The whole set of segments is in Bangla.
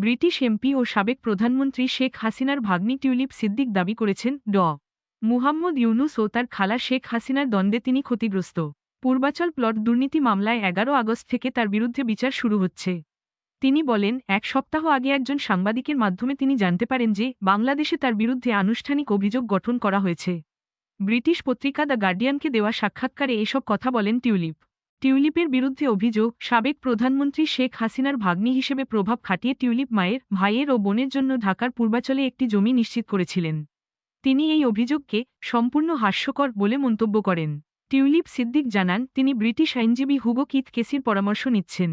ব্রিটিশ এমপি ও সাবেক প্রধানমন্ত্রী শেখ হাসিনার ভাগ্নি টিউলিপ সিদ্দিক দাবি করেছেন, ড। মুহাম্মদ ইউনুস ও তার খালা শেখ হাসিনার দ্বন্দ্বে তিনি ক্ষতিগ্রস্ত। পূর্বাচল প্লট দুর্নীতি মামলায় এগারো আগস্ট থেকে তার বিরুদ্ধে বিচার শুরু হচ্ছে। তিনি বলেন, এক সপ্তাহ আগে একজন সাংবাদিকের মাধ্যমে তিনি জানতে পারেন যে, বাংলাদেশে তার বিরুদ্ধে আনুষ্ঠানিক অভিযোগ গঠন করা হয়েছে। ব্রিটিশ পত্রিকা দ্য গার্ডিয়ানকে দেওয়া সাক্ষাৎকারে এসব কথা বলেন টিউলিপ। টিউলিপের বিরুদ্ধে অভিযোগ, সাবেক প্রধানমন্ত্রী শেখ হাসিনার ভাগ্নি হিসেবে প্রভাব খাটিয়ে টিউলিপ মায়ের, ভাইয়ের ও বোনের জন্য ঢাকার পূর্বাচলে একটি জমি নিশ্চিত করেছিলেন। তিনি এই অভিযোগকে সম্পূর্ণ হাস্যকর বলে মন্তব্য করেন। টিউলিপ সিদ্দিক জানান, তিনি ব্রিটিশ আইনজীবী হুগো কিথ কেসির পরামর্শ নিচ্ছেন।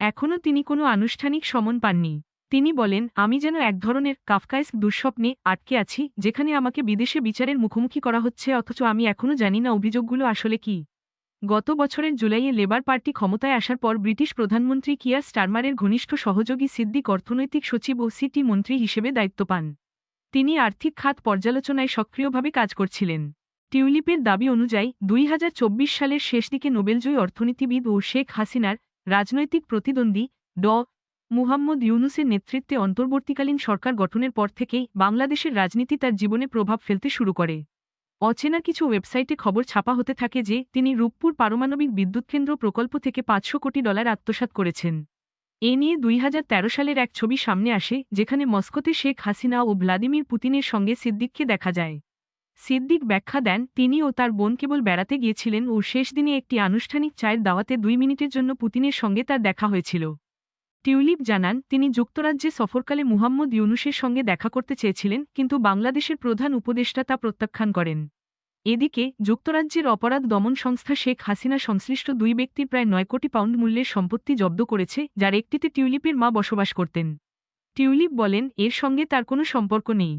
এখনও তিনি কোনো আনুষ্ঠানিক সমন পাননি। তিনি বলেন, আমি যেন এক ধরনের কাফকায়েস্ক দুঃস্বপ্নে আটকে আছি, যেখানে আমাকে বিদেশে বিচারের মুখোমুখি করা হচ্ছে, অথচ আমি এখনও জানি না অভিযোগগুলো আসলে কি। গত বছরের জুলাইয়ে লেবার পার্টি ক্ষমতায় আসার পর ব্রিটিশ প্রধানমন্ত্রী কিয়ার স্টারমারের ঘনিষ্ঠ সহযোগী সিদ্দিক অর্থনৈতিক সচিব ও সিটি মন্ত্রী হিসেবে দায়িত্ব পান। তিনি আর্থিক খাত পর্যালোচনায় সক্রিয়ভাবে কাজ করছিলেন। টিউলিপের দাবি অনুযায়ী, দুই হাজার চব্বিশ সালের শেষ দিকে নোবেলজয়ী অর্থনীতিবিদ ও শেখ হাসিনার রাজনৈতিক প্রতিদ্বন্দ্বী ড মুহাম্মদ ইউনুসের নেতৃত্বে অন্তর্বর্তীকালীন সরকার গঠনের পর থেকেই বাংলাদেশের রাজনীতি তার জীবনে প্রভাব ফেলতে শুরু করে। অচেনা কিছু ওয়েবসাইটে খবর ছাপা হতে থাকে যে, তিনি রূপপুর পারমাণবিক বিদ্যুৎকেন্দ্র প্রকল্প থেকে পাঁচশো কোটি ডলার আত্মসাৎ করেছেন। এ নিয়ে দুই হাজার তেরো সালের এক ছবি সামনে আসে, যেখানে মস্কোতে শেখ হাসিনা ও ভ্লাদিমির পুতিনের সঙ্গে সিদ্দিককে দেখা যায়। সিদ্দিক ব্যাখ্যা দেন, তিনি ও তার বোন কেবল বেড়াতে গিয়েছিলেন ও শেষ দিনে একটি আনুষ্ঠানিক চায়ের দাওয়াতে দুই মিনিটের জন্য পুতিনের সঙ্গে তার দেখা হয়েছিল। টিউলিপ জানান, তিনি যুক্তরাজ্যে সফরকালে মুহাম্মদ ইউনুসের সঙ্গে দেখা করতে চেয়েছিলেন, কিন্তু বাংলাদেশের প্রধান উপদেষ্টা তা প্রত্যাখ্যান করেন। এদিকে, যুক্তরাজ্যের অপরাধ দমন সংস্থা শেখ হাসিনা সংশ্লিষ্ট দুই ব্যক্তির প্রায় নয় কোটি পাউন্ড মূল্যের সম্পত্তি জব্দ করেছে, যার একটিতে টিউলিপের মা বসবাস করতেন। টিউলিপ বলেন, এর সঙ্গে তার কোনো সম্পর্ক নেই।